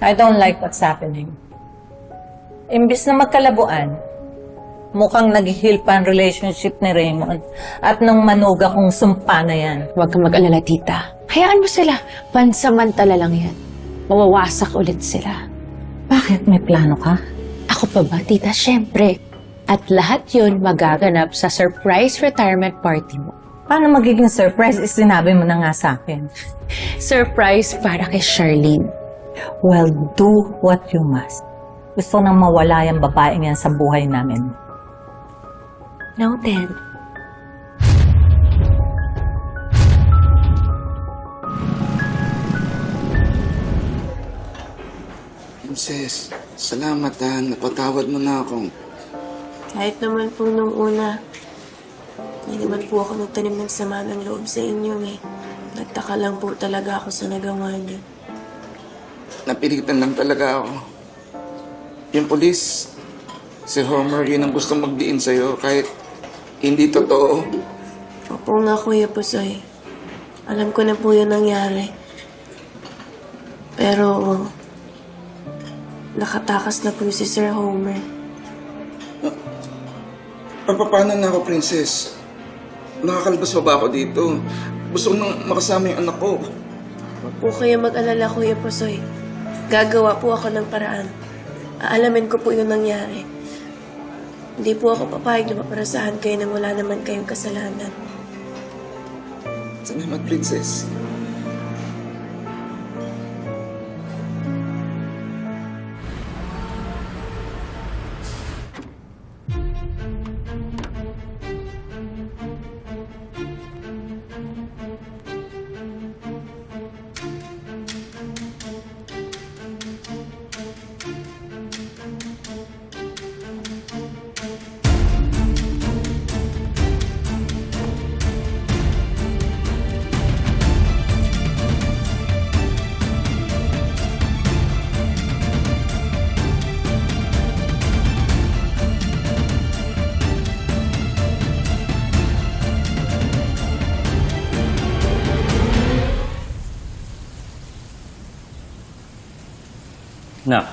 I don't like what's happening. Imbis na magkalabuan, mukhang nag-heal pa ang relationship ni Raymond at nung manuga kong sumpa na yan. Huwag kang mag-alala, tita. Hayaan mo sila. Pansamantala lang yan. Mawawasak ulit sila. Bakit? May plano ka? Ako pa ba, tita? Siyempre. At lahat yun magaganap sa surprise retirement party mo. Paano magiging surprise? Sinabi mo na nga sa akin. Surprise para kay Charlene. Well, do what you must. Gusto nang mawala yung babaeng yan sa buhay namin. Noted. Princess, salamat ha. Napatawad mo na ako. Kahit naman po nung una, hindi naman po ako nagtanim ng sama ng loob sa inyo eh. Nagtaka lang po talaga ako sa nagawa niyo. Napilitan lang talaga ako. Yung polis, si Homer, yun ang gusto magdiin sa'yo kahit hindi totoo. Opo nga Kuya Pusoy. Alam ko na po yun nangyari. Pero, nakatakas na po si Sir Homer. Pa- Paano na ako, Princess? Nakakalabas pa ba ako dito? Gusto ko nang makasama yung anak ko. Huwag po kayo mag-alala Kuya Pusoy. Gagawa po ako ng paraan. Aalamin ko po yung nangyari. Hindi po ako papayag na maparasahan kayo nang wala naman kayong kasalanan. Salamat, Princess. Nak,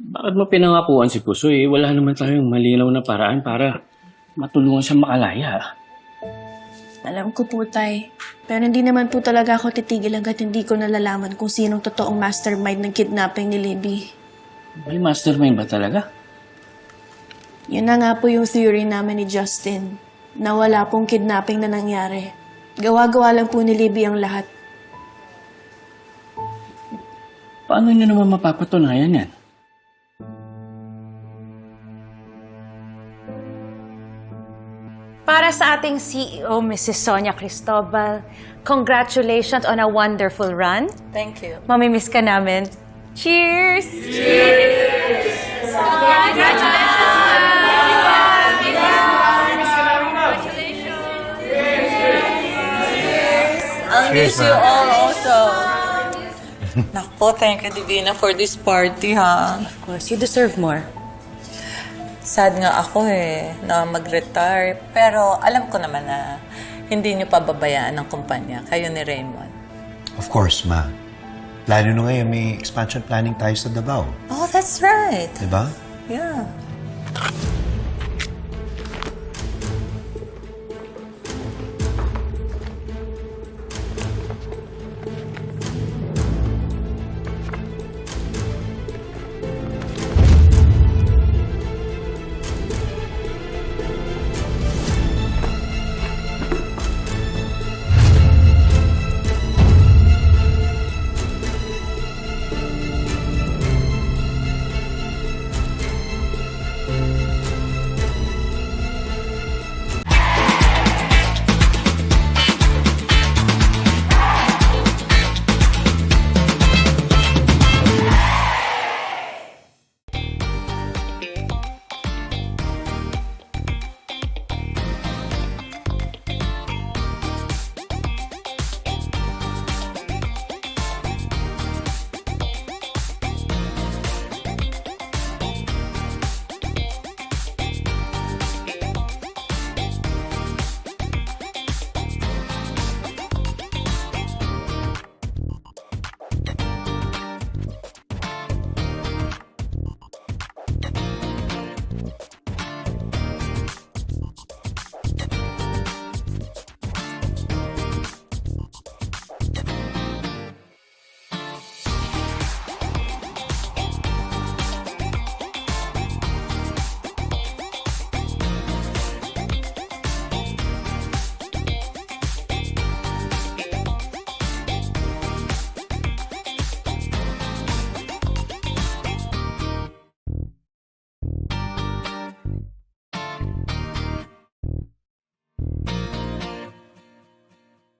bakit mo pinangakuan si Pusoy? Wala naman tayong malinaw na paraan para matulungan siya makalaya. Alam ko po, Tay. Pero hindi naman po talaga ako titigil hanggat hindi ko nalalaman kung sinong totoong mastermind ng kidnapping ni Libby. May mastermind ba talaga? Yun na nga po yung theory namin ni Justin. Na wala pong kidnapping na nangyari. Gawa-gawa lang po ni Libby ang lahat. Paano nyo naman mapapatunayan yan? Para sa ating CEO, Mrs. Sonia Cristobal, congratulations on a wonderful run. Thank you. Mamimiss ka namin. Cheers! I'll miss you all also. Nako, thank you, Divina, for this party, ha? Of course, you deserve more. Sad nga ako eh, na mag-retire. Pero alam ko naman na hindi niyo pababayaan ng kumpanya, kayo ni Raymond. Of course, ma. Lalo na ngayon, may expansion planning tayo sa Davao. Oh, that's right. Di ba? Yeah.